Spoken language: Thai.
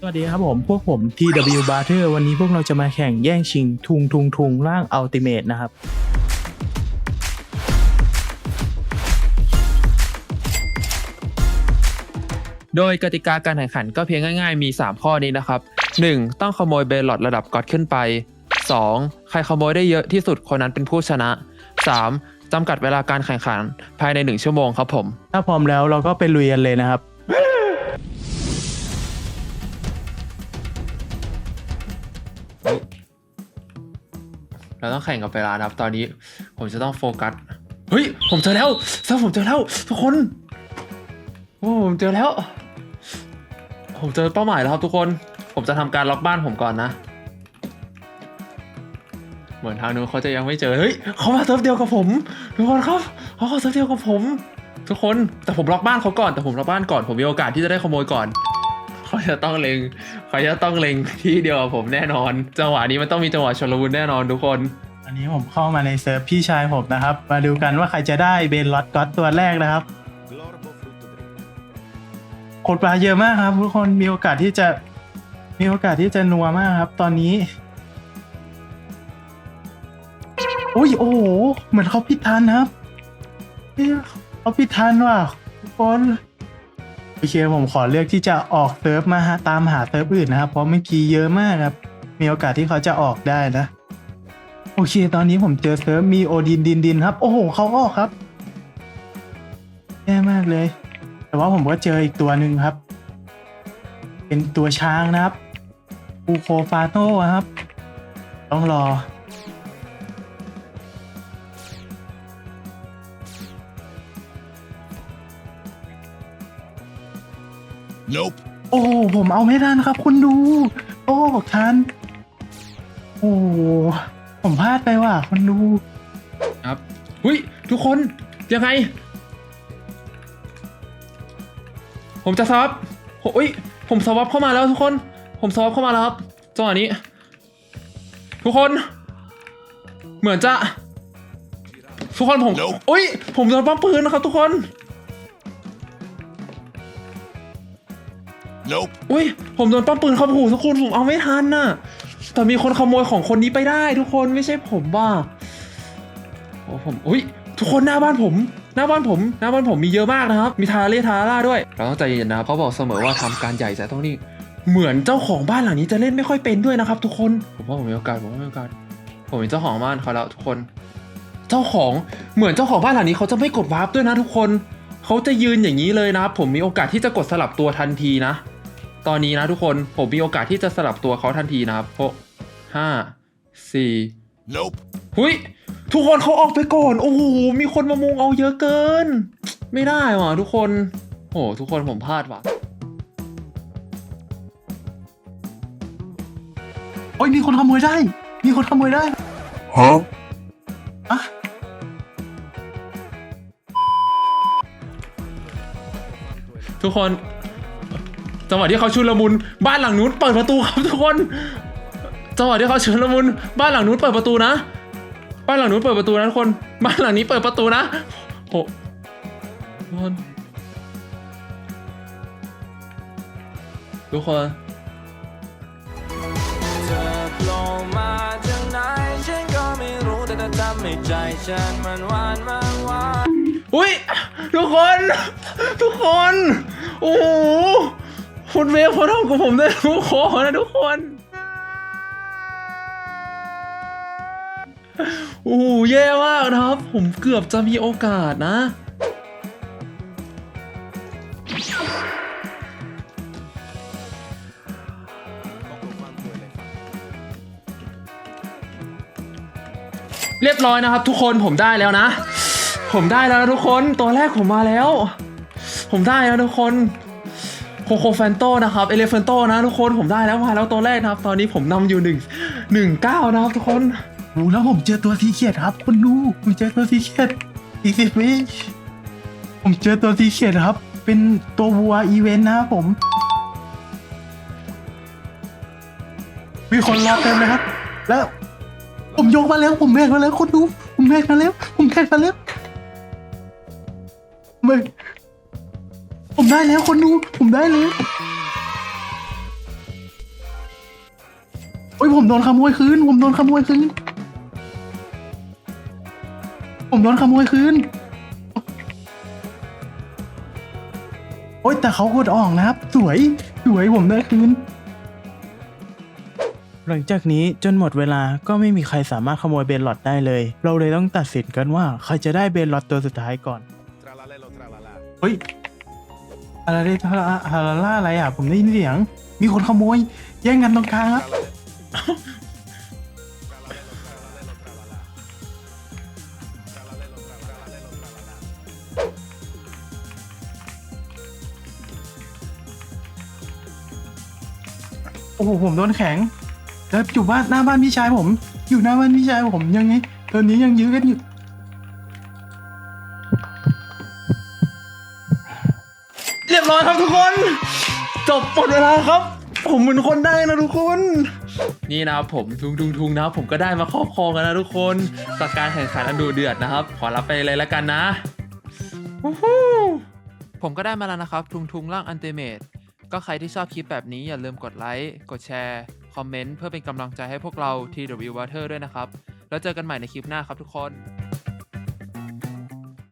สวัสดีครับผม พวกผม TW b a r t e r วันนี้พวกเราจะมาแข่งแย่งชิงทุงทุงทุงร่างอัลติเม e นะครับ โดยกติกาการแข่งขันก็เพียงง่ายๆ มี 3 ข้อนี้นะครับ 1. ต้องขโมยเบลลอดระดับก๊อตขึ้นไป 2. ใครขโมยได้เยอะที่สุดคนนั้นเป็นผู้ชนะ 3. จำกัดเวลาการแข่งขันภายใน 1 ชั่วโมงครับผม ถ้าพร้อมแล้วเราก็ไปลุยกันเลยนะครับ เราต้องแข่งกับเวลานะครับ ตอนนี้ผมจะต้องโฟกัส เฮ้ย ผมเจอแล้วซัผมเจอแล้วทุกคนโอ้ผมเจอแล้ว ผมเจอเป้าหมายแล้วครับทุกคน ผมจะทำการล็อกบ้านผมก่อนนะ เหมือนทางนู้นเขาจะยังไม่เจอ เฮ้ย เขามาเซิร์ฟเดียวกับผมทุกคนครับ เขามาเซิร์ฟเดียวกับผม ทุกคน แต่ผมล็อกบ้านเขาก่อน แต่ผมล็อกบ้านก่อน ผมมีโอกาสที่จะได้ขโมยก่อน จะต้องเล็งเขาจะต้องเล็งที่เดียวกับผมแน่นอน จังหวะนี้มันต้องมีจังหวะชนลมุนแน่นอนทุกคน อันนี้ผมเข้ามาในเซิร์ฟพี่ชายผมนะครับ มาดูกันว่าใครจะได้เบนลอตก็อตตัวแรกนะครับกดปลาเยอะมากครับ ทุกคนมีโอกาสที่จะมีโอกาสที่จะนัวมากครับ ตอนนี้อุ้ยโอ้โหเหมือนเขาพิทันนะครับเฮ้ยเขาพิทันว่ะทุกคน โอเคผมขอเลือกที่จะออกเซิร์ฟมาตามหาเซิร์ฟอื่นนะครับ เพราะเมื่อกี้เยอะมากครับ มีโอกาสที่เขาจะออกได้นะ โอเค ตอนนี้ผมเจอเซิร์ฟมีโอดินดินดินครับ โอ้โหเขาออกครับแย่มากเลย แต่ว่าผมก็เจออีกตัวหนึ่งครับ เป็นตัวช้างนะครับปูโคฟาโต้ครับ ต้องรอ Nope. โอ้โหผมเอาไม่ทันครับ คุณดู โอ้ทันโอ้โหผมพลาดไปว่ะคุณดู ครับหุยทุกคน ยังไง ผมจะสวับโอ้ยผมสวับเข้ามาแล้วทุกคน ผมสวับเข้ามาแล้วครับจังหวะนี้ ทุกคน เหมือนจะ ทุกคนผม Nope อุ้ยผมโดนปั๊มปืนนะครับทุกคน Nope. อุ้ย ผมโดนปั๊มปืนครับโอ้โหทุกคนผมเอาไม่ทันน่ะ แต่มีคนขโมยของคนนี้ไปได้ทุกคนไม่ใช่ผมบ้าโอ้ผมอุ้ยทุกคนหน้าบ้านผม หน้าบ้านผม หน้าบ้านผมมีเยอะมากนะครับ มีทาเล่ทาร่าด้วยเราต้องใจเย็นนะเขาบอกเสมอว่าทำการใหญ่จะต้องนี่เหมือนเจ้าของบ้านหลังนี้จะเล่นไม่ค่อยเป็นด้วยนะครับ ทุกคนผมว่าผมมีโอกาสผมว่ามีโอกาสผมเป็นเจ้าของบ้านเขาแล้วทุกคน เจ้าของเหมือนเจ้าของบ้านหลังนี้เขาจะไม่กดวาร์ปด้วยนะทุกคนเขาจะยืนอย่างนี้เลยนะครับผมมีโอกาสที่จะกดสลับตัวทันทีนะ ตอนนี้นะทุกคนผมมีโอกาสที่จะสลับตัวเขาทันทีนะครับหกห้าสี่ Nope. หุยทุกคนเขาออกไปก่อน โอ้โห มีคนมามุงเอาเยอะเกิน ไม่ได้ว่ะทุกคน โอ้โหทุกคนผมพลาดว่ะโอ้ยมีคนขโมยได้ มีคนขโมยได้ Huh? อะทุกคน จังหวะที่เขาชุลมุนบ้านหลังนู้นเปิดประตูครับทุกคนจังหวะที่เขาชุลมุนบ้านหลังนู้นเปิดประตูนะ บ้านหลังนู้นเปิดประตูนะทุกคน บ้านหลังนี้เปิดประตูนะโอ้ทุกคนทุกคนอุ้ยทุกคน ทุกคน โอ้ คุณเวฟเขาทำกับผมได้ทุกคนนะทุกคนโอ้โหแย่มากนะครับ ผมเกือบจะมีโอกาสนะ เรียบร้อยนะครับ ทุกคนผมได้แล้วนะ ผมได้แล้วนะทุกคนตัวแรกผมมาแล้ว ผมได้แล้วทุกคน โคโคแฟนโตนะครับเอเลฟ a นโตนะทุกคนผมได้แล้วมาแล้วตัวแรกนะครับ ตอนนี้ผมนำอยู่หนึ่งหนึ่งเก้านะครับทุกคนโอ้แล้วผมเจอตัวสีเขียดครับคุณดูผมเจอตัวสีเขียดอีกสิบวิผมเจอตัวสีเขียดครับ เป็นตัววัวอีเวนต์นะครับผม มีคนรอเต็มเลยครับ แล้ว ผมยกมาแล้ว ผมแบกมาแล้วคุณดู ผมแบกมาแล้ว ผมแบกมาแล้วไม่ ผมได้แล้วคนดูผมได้แล้วโอ้ยผมโดนขโมยคืน ผมโดนขโมยคืน ผมโดนขโมยคืน โอ้ยแต่เขากดออกนะครับ สวย สวยผมได้คืน หลังจากนี้จนหมดเวลาก็ไม่มีใครสามารถขโมยเบนลอดได้เลย เราเลยต้องตัดสินกันว่า ใครจะได้เบนลอดตัวสุดท้ายก่อน Tralalelo, tralala. เฮ้ย อะไรได้ทาราฮาราล่าอะไรอะ ผมได้ยินเสียง มีคนขโมย แย่งกันตรงกลางครับ โอ้โห ผมโดนแข็ง แล้วอยู่บ้านหน้าบ้านพี่ชายผม อยู่หน้าบ้านพี่ชายผมยังไงตอนนี้ยังยื้อกันอยู่ รียบร้อยครับทุกคน จบหมดเวลาครับ ผมเป็นคนได้นะทุกคน นี่นะครับผมทุงทุงทุงนะครับผมก็ได้มาครอบครองกันนะทุกคนกับการแข่งขันอันดูเดือดนะครับ ขอรับไปเลยแล้วกันนะวู้ฮู้ผมก็ได้มาแล้วนะครับ ทุงทุงร่างอันเตเมตก็ใครที่ชอบคลิปแบบนี้อย่าลืมกดไลค์กดแชร์ คอมเมนต์เพื่อเป็นกำลังใจให้พวกเรา TW Water ด้วยนะครับ แล้วเจอกันใหม่ในคลิปหน้าครับทุกคน